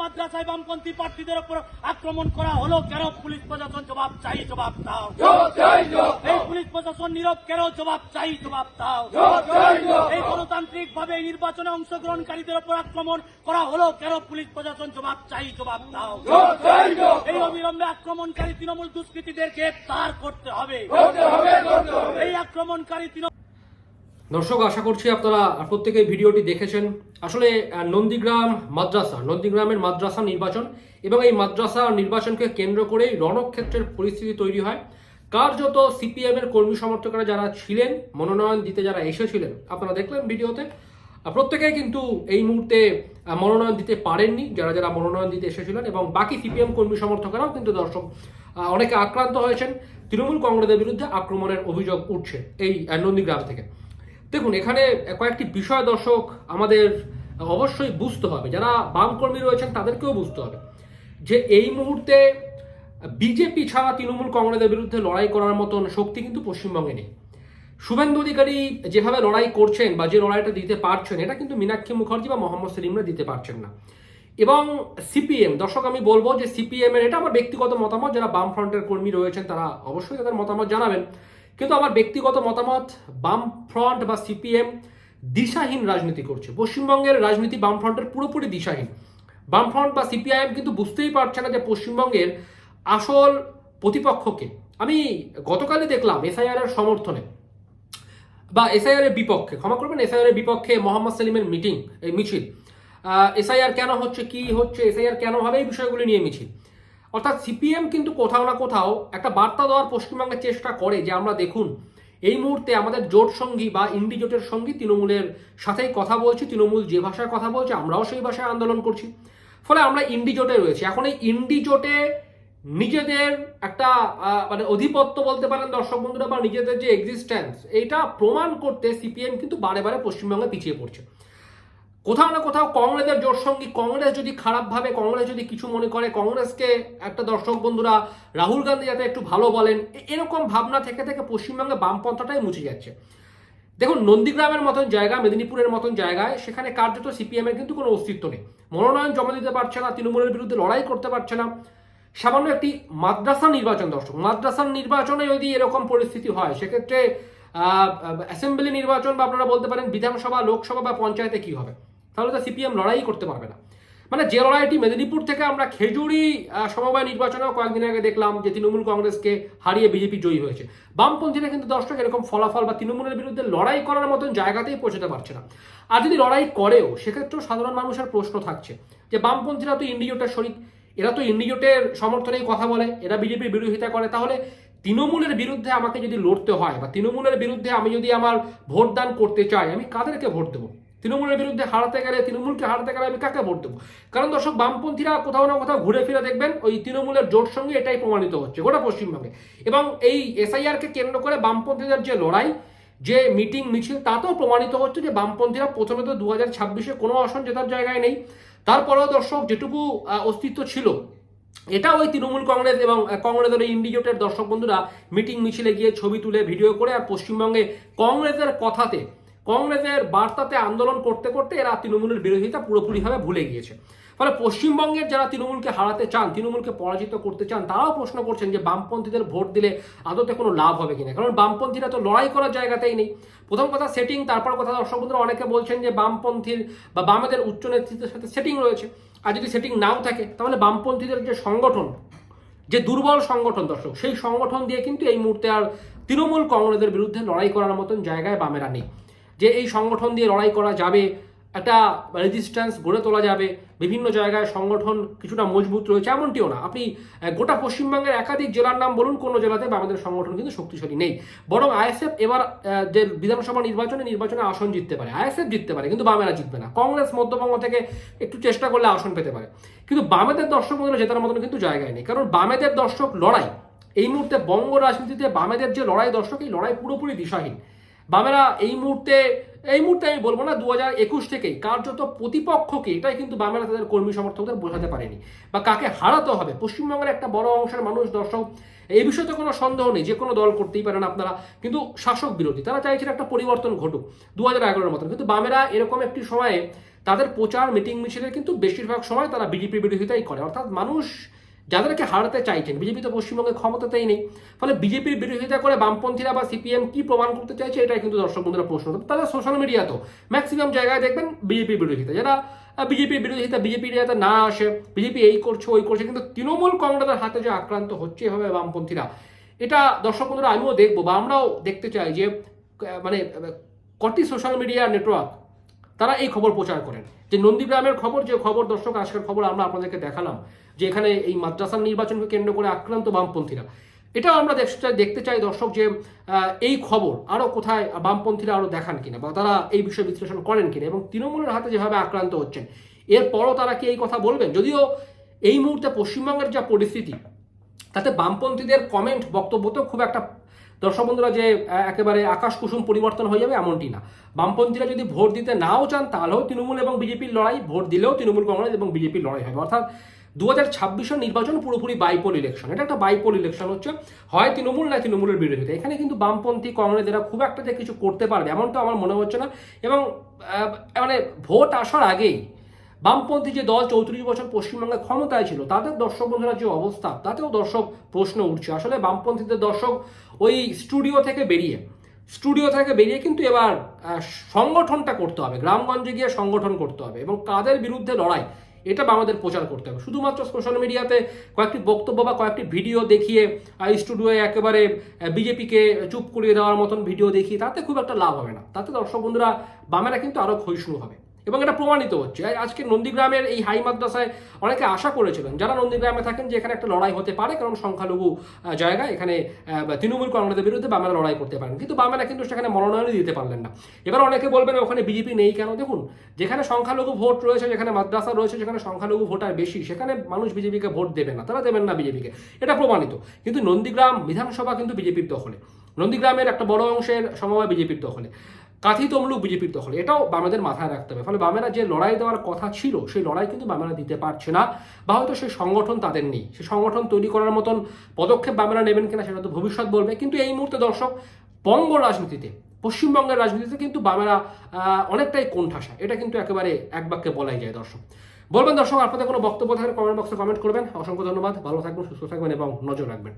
মাদ্রাসায় বামপন্থী প্রার্থীদের উপর আক্রমণ করা হলো কেন? পুলিশ প্রশাসন জবাব চাই জবাব দাও। এই পুলিশ প্রশাসন নীরব কেন? জবাব চাই জবাব দাও। এই গণতান্ত্রিক ভাবে নির্বাচনে অংশগ্রহণকারীদের উপর আক্রমণ করা হলো কেন? পুলিশ প্রশাসন জবাব চাই জবাব দাও। এই অবিলম্বে আক্রমণকারী তৃণমূল দুষ্কৃতীদের গ্রেপ্তার করতে হবে। এই আক্রমণকারী তৃণমূল দর্শক, আশা করছি আপনারা প্রত্যেকে ভিডিওটি দেখেছেন। আসলে নন্দীগ্রাম মাদ্রাসা, নন্দীগ্রামের মাদ্রাসা নির্বাচন এবং এই মাদ্রাসা নির্বাচনকে কেন্দ্র করেই রণক্ষেত্রের পরিস্থিতি তৈরি হয়। কার্যত সিপিএম এর কর্মী সমর্থকরা যারা ছিলেন, মনোনয়ন দিতে যারা এসেছিলেন, আপনারা দেখলেন ভিডিওতে প্রত্যেকেই কিন্তু এই মুহূর্তে মনোনয়ন দিতে পারেননি, যারা যারা মনোনয়ন দিতে এসেছিলেন এবং বাকি সিপিএম কর্মী সমর্থকেরাও কিন্তু দর্শক অনেকে আক্রান্ত হয়েছেন। তৃণমূল কংগ্রেসের বিরুদ্ধে আক্রমণের অভিযোগ উঠছে এই নন্দীগ্রাম থেকে। দেখুন, এখানে কয়েকটি বিষয় দর্শক আমাদের অবশ্যই বুঝতে হবে। যারা বামকর্মী রয়েছেন, তাদেরকেও বুঝতে হবে যে এই মুহূর্তে বিজেপি ছাড়া তৃণমূল কংগ্রেসের বিরুদ্ধে লড়াই করার মতন শক্তি কিন্তু পশ্চিমবঙ্গে নেই। শুভেন্দু অধিকারী যেভাবে লড়াই করছেন বা যে লড়াইটা দিতে পারছেন, এটা কিন্তু মীনাক্ষী মুখার্জি বা মোহাম্মদ সেলিমরা দিতে পারছেন না। এবং সিপিএম, দর্শক, আমি বলব যে সিপিএম এর এটা আমার ব্যক্তিগত মতামত, যারা বাম ফ্রন্টের কর্মী রয়েছেন, তারা অবশ্যই তাদের মতামত জানাবেন। কিন্তু আমার ব্যক্তিগত মতামত বাম ফ্রন্ট বা সিপিএম দিশাহীন রাজনীতি করছে। পশ্চিমবঙ্গের রাজনীতি বাম ফ্রন্টের পুরোপুরি দিশাহীন। বামফ্রন্ট বা সিপিআইএম কিন্তু বুঝতেই পারছে না যে পশ্চিমবঙ্গের আসল প্রতিপক্ষকে। আমি গতকালই দেখলাম এসআইআর এর সমর্থনে বা এসআইআর এর বিপক্ষে, ক্ষমা করবেন, এসআইআর এর বিপক্ষে মোহাম্মদ সেলিমের মিটিং মিছিল। এসআইআর কেন হচ্ছে, কি হচ্ছে, এসআইআর কেন হবে, এই বিষয়গুলি নিয়ে মিছিল। অর্থাৎ সিপিএম কিন্তু কোথাও না কোথাও একটা বার্তা দেওয়ার পশ্চিমবঙ্গের চেষ্টা করে যে আমরা দেখুন, এই মুহূর্তে আমাদের জোট সঙ্গী বা ইন্ডি জোটের সঙ্গী তৃণমূলের সাথেই কথা বলছি, তৃণমূল যে ভাষায় কথা বলছে, আমরাও সেই ভাষায় আন্দোলন করছি। ফলে আমরা ইন্ডি জোটে রয়েছি। এখন এই ইন্ডি জোটে নিজেদের একটা মানে অধিপত্য বলতে পারেন দর্শক বন্ধুরা, বা নিজেদের যে এক্সিস্ট্যান্স এটা প্রমাণ করতে সিপিএম কিন্তু বারে বারে পশ্চিমবঙ্গে পিছিয়ে পড়ছে। কোথাও না কোথাও কংগ্রেসের জোট সঙ্গী কংগ্রেস যদি খারাপভাবে, কংগ্রেস যদি কিছু মনে করে, কংগ্রেসকে একটা দর্শক বন্ধুরা রাহুল গান্ধী যাতে একটু ভালো বলেন এরকম ভাবনা থেকে থেকে পশ্চিমবঙ্গে বামপন্থাটাই মুছে যাচ্ছে। দেখুন, নন্দীগ্রামের মতন জায়গা, মেদিনীপুরের মতন জায়গায়, সেখানে কার্যত সিপিএম এর কিন্তু কোনো অস্তিত্ব নেই। মনোনয়ন জমা দিতে পারছে না, তৃণমূলের বিরুদ্ধে লড়াই করতে পারছে না। সামান্য একটি মাদ্রাসা নির্বাচন দর্শক মাদ্রাসার নির্বাচনে যদি এরকম পরিস্থিতি হয়, সেক্ষেত্রে অ্যাসেম্বলি নির্বাচন বা আপনারা বলতে পারেন বিধানসভা, লোকসভা বা পঞ্চায়েতে কি হবে? তাহলে তো সিপিএম লড়াই করতে পারবে না। মানে যে লড়াইটি মেদিনীপুর থেকে আমরা খেজুরি সমবায় নির্বাচনেও কয়েকদিন আগে দেখলাম যে তৃণমূল কংগ্রেসকে হারিয়ে বিজেপি জয়ী হয়েছে। বামপন্থীরা কিন্তু দর্শক, এরকম ফলাফল বা তৃণমূলের বিরুদ্ধে লড়াই করার মতন জায়গাতেই পৌঁছতে পারছে না। আর যদি লড়াই করেও, সেক্ষেত্রেও সাধারণ মানুষের প্রশ্ন থাকছে যে বামপন্থীরা তো ইন্ডিজোটের শরিক, এরা তো ইন্ডিজোটের সমর্থনেই কথা বলে, এরা বিজেপির বিরোধিতা করে। তাহলে তৃণমূলের বিরুদ্ধে আমাকে যদি লড়তে হয় বা তৃণমূলের বিরুদ্ধে আমি যদি আমার ভোটদান করতে চাই, আমি কাদেরকে ভোট দেবো? তৃণমূলের বিরুদ্ধে হারাতে গেলে, তৃণমূলকে হারাতে গেলে আমি কাকে ভোট দেবো? কারণ দর্শক বামপন্থীরা কোথাও না কোথাও ঘুরে ফিরে দেখবেন, ওই তৃণমূলের জোট সঙ্গে এটাই প্রমাণিত হচ্ছে, গোটা পশ্চিমবঙ্গে। এবং এই এসআইআর কে কেন্দ্র করে বামপন্থীদের যে লড়াই, যে মিটিং, মিছিল, তাতেও প্রমাণিত হচ্ছে যে বামপন্থীরা প্রথমে তো দু হাজার ছাব্বিশে কোনো আসন জেতার জায়গায় নেই, তারপরেও দর্শক যেটুকু অস্তিত্ব ছিল এটা ওই তৃণমূল কংগ্রেস এবং কংগ্রেসের ওই ইন্ডিজোটের দর্শক বন্ধুরা মিটিং, মিছিলে গিয়ে ছবি তুলে, ভিডিও করে, আর পশ্চিমবঙ্গে কংগ্রেসের কথাতে কংগ্রেসের বার্তাতে আন্দোলন করতে করতে এরা তৃণমূলের বিরোধিতা পুরোপুরিভাবে ভুলে গিয়েছে। ফলে পশ্চিমবঙ্গের যারা তৃণমূলকে হারাতে চান, তৃণমূলকে পরাজিত করতে চান, তারাও প্রশ্ন করছেন যে বামপন্থীদের ভোট দিলে আদতে কোনো লাভ হবে কিনা? কারণ বামপন্থীরা তো লড়াই করার জায়গাতেই নেই। প্রথম কথা সেটিং তারপর কথা দর্শক বন্ধুরা, অনেকে বলছেন যে বামপন্থীর বা বামেদের উচ্চ নেতৃত্বের সাথে সেটিং রয়েছে। আর যদি সেটিং নাও থাকে, তাহলে বামপন্থীদের যে সংগঠন, যে দুর্বল সংগঠন দর্শক, সেই সংগঠন দিয়ে কিন্তু এই মুহূর্তে আর তৃণমূল কংগ্রেসের বিরুদ্ধে লড়াই করার মতন জায়গায় বামেরা নেই। যে এই সংগঠন দিয়ে লড়াই করা যাবে, একটা রেজিস্ট্যান্স গড়ে তোলা যাবে, বিভিন্ন জায়গায় সংগঠন কিছুটা মজবুত রয়েছে, এমনটিও না। আপনি গোটা পশ্চিমবঙ্গের একাধিক জেলার নাম বলুন, কোনো জেলাতে আমাদের সংগঠন কিন্তু শক্তিশালী নেই। বরং আইএসএফ এবার যে বিধানসভা নির্বাচনে নির্বাচনে আসন জিততে পারে, আইএসএফ জিততে পারে, কিন্তু বামেরা জিতবে না। কংগ্রেস মধ্যবঙ্গ থেকে একটু চেষ্টা করলে আসন পেতে পারে। কিন্তু বামেদের দর্শক মধ্যে জেতার মতন কিন্তু জায়গায় নেই, কারণ বামেদের দর্শক লড়াই, এই মুহূর্তে বঙ্গ রাজনীতিতে বামেদের যে লড়াই দর্শক, এই লড়াই পুরোপুরি দিশাহীন। বামেরা এই মুহূর্তে এই মুহূর্তে আমি বলব না দু হাজার একুশ থেকেই, কার্যত প্রতিপক্ষকে এটাই কিন্তু বামেরা তাদের কর্মী সমর্থকদের বোঝাতে পারেনি। বা কাকে হারাতে হবে? পশ্চিমবঙ্গের একটা বড় অংশের মানুষ, দর্শক, এই বিষয়ে তো কোনো সন্দেহ নেই, যে কোনো দল করতেই পারেন আপনারা। কিন্তু শাসক বিরোধী, তারা চাইছেন একটা পরিবর্তন ঘটুক দু হাজার এগারোর মতন। কিন্তু বামেরা এরকম একটি সময়ে তাদের প্রচার, মিটিং, মিছিলের কিন্তু বেশিরভাগ সময় তারা বিজেপি বিরোধিতাই করে। অর্থাৎ মানুষ যাদেরকে হারাতে চাইছেন, বিজেপি তো পশ্চিমবঙ্গে ক্ষমতাতেই নেই। ফলে বিজেপির বিরোধিতা করে বামপন্থীরা বা সিপিএম কি প্রমাণ করতে চাইছে, এটাই কিন্তু দর্শক বন্ধুরা প্রশ্ন। তারা সোশ্যাল মিডিয়া তো। ম্যাক্সিমাম জায়গায় দেখবেন বিজেপির বিরোধিতা। যারা বিজেপির বিরোধিতা বিজেপির যাতে না আসে, বিজেপি এই করছে, ওই করছে, কিন্তু তৃণমূল কংগ্রেসের হাতে যে আক্রান্ত হচ্ছে এভাবে বামপন্থীরা, এটা দর্শক বন্ধুরা আমিও দেখব বা আমরাও দেখতে চাই যে মানে কটি সোশ্যাল মিডিয়া নেটওয়ার্ক তারা এই খবর প্রচার করেন। যে নন্দীগ্রামের খবর, যে খবর, দর্শক, আজকের খবর আমরা আপনাদেরকে দেখালাম, যে এখানে এই মাদ্রাসার নির্বাচনকে কেন্দ্র করে আক্রান্ত বামপন্থীরা। এটাও আমরা দেখতে চাই দেখতে চাই দর্শক যে এই খবর আরও কোথায় বামপন্থীরা আরও দেখান কিনা, বা তারা এই বিষয়ে বিশ্লেষণ করেন কিনা, এবং তৃণমূলের হাতে যেভাবে আক্রান্ত হচ্ছেন, এরপরও তারা কি এই কথা বলবেন? যদিও এই মুহূর্তে পশ্চিমবঙ্গের যা পরিস্থিতি, তাতে বামপন্থীদের কমেন্ট বক্তব্য তো খুব একটা দর্শক বন্ধুরা, যে একেবারে আকাশ কুসুম পরিবর্তন হয়ে যাবে এমনটি না। বামপন্থীরা যদি ভোট দিতে নাও চান, তাহলেও তৃণমূল এবং বিজেপির লড়াই, ভোট দিলেও তৃণমূল কংগ্রেস এবং বিজেপির লড়াই হবে। অর্থাৎ দু হাজার ছাব্বিশের নির্বাচন পুরোপুরি বাইপোল ইলেকশন। এটা একটা বাইপোল ইলেকশন হচ্ছে, হয় তৃণমূল না তৃণমূলের বিরোধিতা। এখানে কিন্তু বামপন্থী কংগ্রেস এরা খুব একটা যে কিছু করতে পারবে, এমনটা আমার মনে হচ্ছে না। এবং মানে ভোট আসার আগেই বামপন্থী যে দল চৌত্রিশ বছর পশ্চিমবঙ্গে ক্ষমতায় ছিল, তাদের দর্শক বন্ধুরা যে অবস্থা, তাতেও দর্শক প্রশ্ন উঠছে। আসলে বামপন্থীদের দর্শক ওই স্টুডিও থেকে বেরিয়ে, স্টুডিও থেকে বেরিয়ে কিন্তু এবার সংগঠনটা করতে হবে, গ্রামগঞ্জে গিয়ে সংগঠন করতে হবে এবং কাদের বিরুদ্ধে লড়াই, এটা আমাদের প্রচার করতে হবে। শুধুমাত্র সোশ্যাল মিডিয়াতে কয়েকটি বক্তব্য বা কয়েকটি ভিডিও দেখিয়ে স্টুডিওয়ে একেবারে বিজেপিকে চুপ করিয়ে দেওয়ার মতন ভিডিও দেখিয়ে, তাতে খুব একটা লাভ হবে না। তাতে দর্শক বন্ধুরা, বামেরা কিন্তু আরও ক্ষয়িষ্ণু হবে। এবং এটা প্রমাণিত হচ্ছে। আজকে নন্দীগ্রামের এই হাই মাদ্রাসায় অনেকে আশা করেছিলেন, যারা নন্দীগ্রামে থাকেন যে এখানে একটা লড়াই হতে পারে, কারণ সংখ্যালঘু জায়গা, এখানে তৃণমূল কংগ্রেসের বিরুদ্ধে বামেরা লড়াই করতে পারেন। কিন্তু বামেরা কিন্তু সেখানে মনোনয়নই দিতে পারলেন না। এবার অনেকে বলবেন, ওখানে বিজেপি নেই কেন? দেখুন, যেখানে সংখ্যালঘু ভোট রয়েছে, যেখানে মাদ্রাসা রয়েছে, যেখানে সংখ্যালঘু ভোটার বেশি, সেখানে মানুষ বিজেপিকে ভোট দেবে না। তারা দেবেন না বিজেপিকে। এটা প্রমাণিত। কিন্তু নন্দীগ্রাম বিধানসভা কিন্তু বিজেপির দখলে। নন্দীগ্রামের একটা বড় অংশের সমবায় বিজেপির দখলে। কাথি তমলুক বিজেপির দখলে। এটাও বামেদের মাথায় রাখতে হবে। ফলে বামেরা যে লড়াই দেওয়ার কথা ছিল, সেই লড়াই কিন্তু বামেরা দিতে পারছে না বা হয়তো সেই সংগঠন তাদের নেই। সেই সংগঠন তৈরি করার মতন পদক্ষেপ বামেরা নেবেন কিনা সেটা তো ভবিষ্যৎ বলবে। কিন্তু এই মুহূর্তে দর্শক, বঙ্গ রাজনীতিতে, পশ্চিমবঙ্গের রাজনীতিতে কিন্তু বামেরা অনেকটাই কোণঠাসা। এটা কিন্তু একেবারে এক বাক্যে বলাই যায় দর্শক। বলবেন দর্শক, আপনাদের কোনো বক্তব্য থাকলে কমেন্ট বক্সে কমেন্ট করবেন। অসংখ্য ধন্যবাদ। ভালো থাকবেন, সুস্থ থাকবেন এবং নজর রাখবেন।